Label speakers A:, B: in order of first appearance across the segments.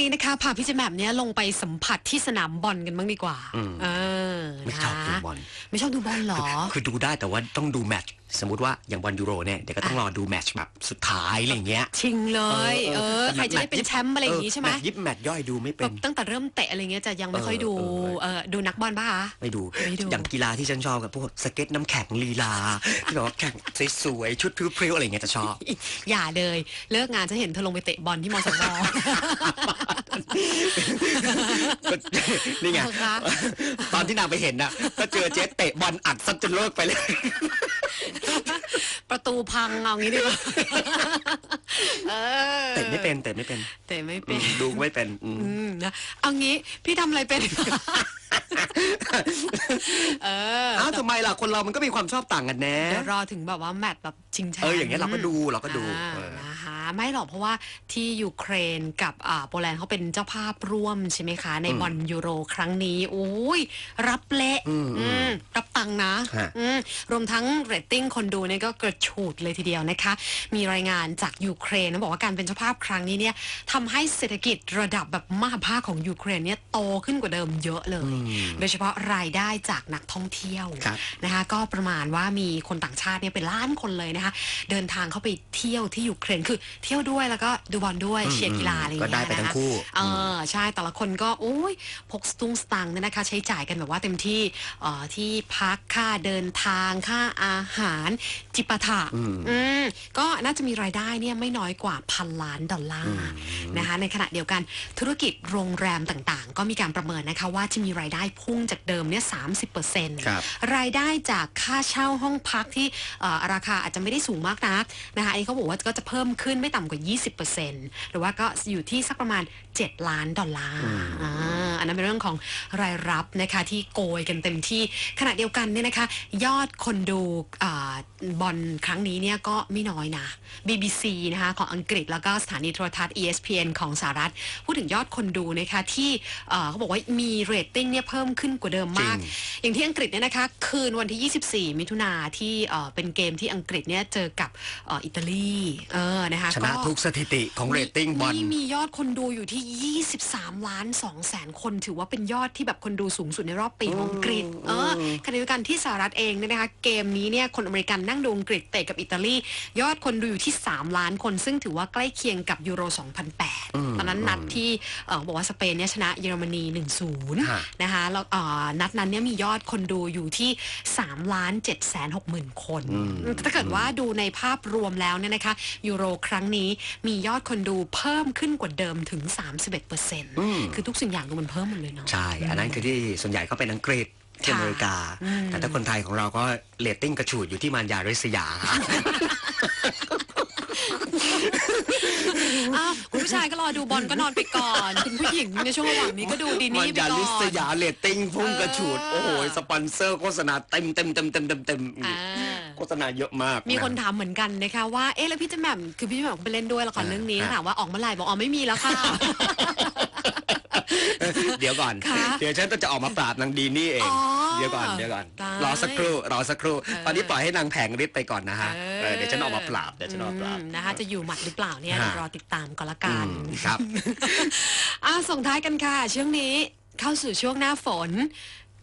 A: นี้นะคะพาพี่เจแหมมเนี่ยลงไปสัมผัสที่สนามบอลกันบ้างดีกว่า
B: อืม
A: เออ
B: ไม่ชอบ
A: นะ
B: ดูบอล
A: ไม่ชอบดูบอลเหรอ
B: คือดูได้แต่ว่าต้องดูแมตช์สมมติว่าอย่างบอลยูโรเนี่ยเดี๋ยวก็ต้องรอดูแมตช์แบบสุดท้ายอะไรอย่างเงี้ย
A: ชิงเลย เออ
B: แต่
A: ใครจะได้เป็นแชมป์อะไรอย่างงี้ใช่ไหม
B: แตช์ยิบแมตช์ย่อยดูไม่เป็
A: แบ
B: น
A: บตั้งแต่เริ่มเตะอะไรเงี้ยจะยังไม่ค่อยดู
B: เออเออ
A: เออดูนักบอลป่ะคะ
B: ไม่ดู
A: ไม่ดู
B: อย่างกีฬาที่ฉันชอบกับพวกสเก็ตน้ำแข็งลีลา ที่แบบว่าแข่งสวยๆชุดพริ้วๆอะไรอย่างเงี้ยจะชอบ
A: อย่าเลย เลิกงานจะเห็นเธอลงไปเตะบอลที่มสว
B: นี่ไง
A: เหรอคะ
B: ตอนที่นางไปเห็นน่ะ ก็เจอเจ๊เตะบอลอัดซัดจนเลิกไปเลย
A: ประตูพังเอางี้ดีกว่าเออ
B: เตะไม่เป็นเตะไม่เป็น
A: เตะไม่เป็น
B: ดูไม่เป็นอืม
A: อืมนะเอางี้พี่ทำอะไรเป็น เออ
B: อ้าวทำไมล่ะ คนเรามันก็มีความชอบต่างกันแน่
A: เดี๋ยวรอถึงแบบว่าแมตช์แบบชิงแชมป์
B: เอออย่างเงี้ยเราก็ดูเราก็ดู
A: อ่า
B: เออ
A: นะคะ ไม่หรอกเพราะว่าที่ยูเครนกับอ่าโปแลนด์เขาเป็นเจ้าภาพร่วมใช่ไหมคะ ในบอลยูโรครั้งนี้โอ้ยรับเละ
B: อืมอืม
A: อืมรับ ตังค์นะ
B: ฮะ
A: อืมรวมทั้งเรตติ้งคนดูเนี่ยก็กระฉูดเลยทีเดียวนะคะ มีรายงานจากยูเครนนะบอกว่าการเป็นเจ้าภาพครั้งนี้เนี่ยทำให้เศรษฐกิจระดับแบบมหาภาคของยูเครนเนี่ยโตขึ้นกว่าเดิมเยอะเลย โดยเฉพาะรายได้จากนักท่องเที่ยว
B: ครับ
A: นะคะก็ประมาณว่ามีคนต่างชาติเนี่ยเป็นล้านคนเลยนะคะ เดินทางเข้าไปเที่ยวที่ยูเครนคือเที่ยวด้วยแล้วก็ดูบอลด้วย
B: อืม
A: เชียร์กีฬาอะไรอย่าง
B: ก็
A: เงี้ย
B: ได้ไปทั้
A: นะ
B: ง
A: คะ
B: คู่
A: เออใช่แต่ละคนก็โอ้ยพกสตุ้งสตังค์เนี่ยนะคะ ใช้จ่ายกันแบบว่าเต็มที่เอ่อที่พักค่าเดินทางค่าอาหารจิปาถะ
B: อืม
A: อืมก็น่าจะมีรายได้เนี่ยไม่น้อยกว่าพันล้านดอลลาร์ นะคะในขณะเดียวกันธุรกิจโรงแรมต่างๆ ก็มีการประเมินนะคะว่าจะมีรายได้พุ่งจากเดิมเนี่ยสามสิบเปอร์เซ็นต์
B: ครับ
A: รายได้จากค่าเช่าห้องพักที่เอ่อราคาอาจจะไม่ได้สูงมากนักนะคะอันนี้เขาบอกว่าก็จะเพิ่มขึ้นไม่ต่ำกว่า 20%หรือว่าก็อยู่ที่สักประมาณ 7 ล้านดอลลาร์อ่าอันนั้นเป็นเรื่องของรายรับนะคะที่โกยกันเต็มที่ขณะเดียวกันเนี่ยนะคะ ยอดคนดูอ่าบอลครั้งนี้เนี่ยก็ไม่น้อยนะ BBC นะคะของอังกฤษแล้วก็สถานีโทรทัศน์ ESPN ของสหรัฐ พูดถึงยอดคนดูนะคะที่เอ่อเขาบอกว่ามีเรตติ้งเนี่ยเพิ่มขึ้นกว่าเดิมมาก
B: จริง
A: อย่างที่อังกฤษเนี่ยนะคะคืนวันที่ 24 มิถุนาที่เอ่อเป็นเกมที่อังกฤษเนี่ยเจอกับเอ่ออิตาลีเออนะคะ
B: ชนะทุกสถิติของเรตติ้งบอล
A: นี่มียอดคนดูอยู่ที่ 23 ล้าน2แสนคนถือว่าเป็นยอดที่แบบคนดูสูงสุดในรอบปีของอังกฤษเออขณะเดียวกันที่สหรัฐเองเนี่ยนะคะเกมนี้เนี่ยคนอเมริกันนั่งดูอังกฤษเตะกับอิตาลี ยอดคนดูอยู่ที่ 3 ล้านคน ซึ่งถือว่าใกล้เคียงกับยูโร 2008ตอนนั้นนัดที่เอ่อบอกว่าสเปนเนี่ยชนะเยอรมนี 1-0
B: ฮะ
A: นะคะแล้วเอ่อนัดนั้นเนี่ยมียอดคนดูอยู่ที่3ล้าน7แสน6หมื่นคน ถ้าเกิดว่าดูในภาพรวมแล้วเนี่ยนะคะยูโรครั้งนี้มียอดคนดูเพิ่มขึ้นกว่าเดิมถึง 31%คือทุกสิ่งอย่างดูมันเพิ่มหมดเลยเนาะ
B: ใช่ อันนั้นคือที่ส่วนใหญ่ก็เป็นอังกฤษที่
A: ค่ะ
B: อเมริกา แต่ถ้าคนไทยของเราก็เรตติ้งกระฉูดอยู่ที่มารยาริษยา
A: อ้าวคุณ ผู้ชายก็รอดูบอลก็นอนไปก่อน คุณผู้หญิงในช่วงระหว่างนี้ก็ดูดี
B: มาร
A: นี่ไป
B: ยา
A: ก่
B: ริษ
A: อน
B: ยาเรตติ้งพุ่งกระฉูด
A: เออ
B: โอ้โห สปอนเซอร์โฆษณาเต็มเต็มเต็มเต็มเต็มเต็ม
A: อ่า
B: โฆษณาเยอะมาก
A: มีคน
B: นะ
A: ถามเหมือนกันนะคะว่า เอ๊ะแล้วพี่เจะแหม่มคือพี่เจะแหม่มก็ไปเล่นด้วยละครเรื่องนี้
B: อ่า
A: ถามว่าออกเมื่อไหร่บอกอ๋อไม่มีแล้วค่ะ
B: เดี๋ยวก่อน
A: ค่ะ
B: เดี๋ยวฉันจะออกมาปราบนางดีนี่เอง
A: อ๋อ
B: เดี๋ยวก่อนเดี๋ยวก่อน
A: ตาย
B: รอสักครู่รอสักครู่
A: เออ
B: ตอนนี้ปล่อยให้นางแผงฤทธิ์ไปก่อนนะฮะ
A: เออ
B: เออเดี๋ยวฉันออกมาปราบเดี๋ยวฉันออกมาปราบ
A: อืมนะคะจะอยู่หมัดหรือเปล่าเนี่ย
B: ฮะ
A: เดี๋ยวรอติดตามก็แล้วกัน
B: อืมครับ
A: อะส่งท้ายกันค่ะ ช่วงนี้เข้าสู่ช่วงหน้าฝน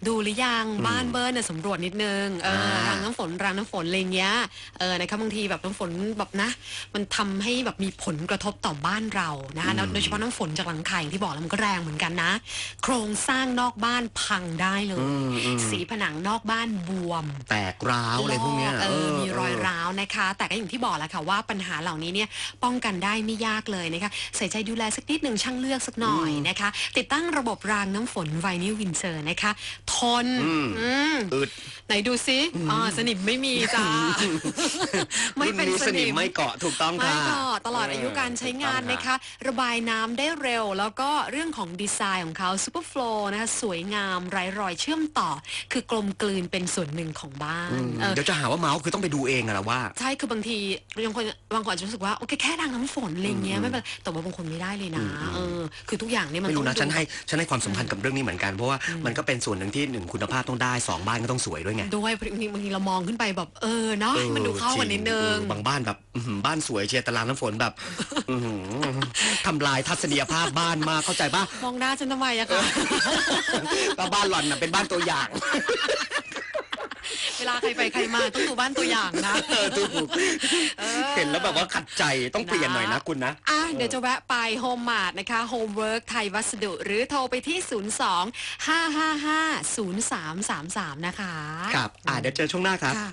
A: ดูหรือยังบ้านเบิร์นน่ะสำรวจนิดนึงเออ
B: อ่า
A: รางน้ำฝนรางน้ำฝนอะไรเงี้ยเออนะคะบางทีแบบน้ำฝนแบบนะ มันทำให้แบบมีผลกระทบต่อบ้านเรานะคะแล้วโดยเฉพาะน้ำฝนจากหลังคาอย่างที่บอกแล้วมันก็แรงเหมือนกันนะ โครงสร้างนอกบ้านพังได้เลย
B: อืมอืม
A: สีผนังนอกบ้านบวม
B: แตกร้าวอะไรพวกเนี้ย
A: เออมีรอย
B: เร้า
A: วนะคะ แต่ก็อย่างที่บอกแหละค่ะว่าปัญหาเหล่านี้เนี่ยป้องกันได้ไม่ยากเลยนะคะ ใส่ใจดูแลสักนิดหนึ่งช่างเลือกสักหน่อยนะคะ ติดตั้งระบบรางน้ำฝนไวนิลวินเซอร์นะคะทน
B: อืม
A: อืม
B: อึด
A: ไหนดูซิอ๋อสนิมไม่มีจ้า ไม่
B: รุ่น
A: เป็น
B: นี้
A: ส
B: ส
A: นิ
B: นิม
A: ม
B: ไม่เกาะถูกต้อง
A: ไม่
B: ค่ะ
A: ก็ ตลอดอายุการใช้งานนะคะ ระบายน้ำได้เร็ว แล้วก็เรื่องของดีไซน์ของเขา Super Flow นะคะสวยงามไร้รอยเชื่อมต่อ คือกลมกลืนเป็นส่วนหนึ่งของบ้าน
B: อืม
A: เออ
B: เดี๋ยวจะหาว่าเมาส์คือต้องไปดูเองอะละว่า
A: ใช่ คือบางทีบางคนบางคนอาจจะรู้สึกว่า โอเค แค่รางน้ำฝนอะไรเงี้ยไม่เป็นไรแต่ว่าบางคนไม่ได้เลยนะ เออ คือทุกอย่างเนี่ยมัน
B: ไม่
A: ต้อ
B: รู้
A: ง
B: นะ
A: ดู
B: ฉันให้ฉันให้ความสำคัญกับเรื่องนี้เหมือนกัน เพราะว่ามันก็เป็นส่วนหนึ่งที่ที่หนึ่งคุณภาพต้องได้สองบ้านก็ต้องสวยด้วยไง
A: ด้วยบางทีบางทีเรามองขึ้นไปแบบ เออ เนาะให้มันดูเข้ากันนิดนึง
B: เออบางบ้านแบบอื้อหือบ้านสวยเชียร์แตารางน้ำฝนแบบอื้อหือทำลายทัศนียภาพบ้านมากเข้าใจป่ะ
A: มองหน้าฉันทำไมอะคะ
B: ก็บ้านหล่อนน่ะเป็นบ้านตัวอย่าง
A: เวลาใครไปใครมาต้องดูบ้านตัวอย่างนะ
B: เออถูก
A: ออ
B: เห็นแล้วแบบว่าขัดใจต้องเปลี่ยนหน่อยนะคุณนะ
A: อะเดี๋ยวจะแวะไปโฮมมาร์ทนะคะ Homework ไทยวัสดุ หรือโทรไปที่ 02 555 0333 นะคะ
B: ครับ อ่าเดี๋ยวเจอช่วงหน้าครับ
A: ค่ะ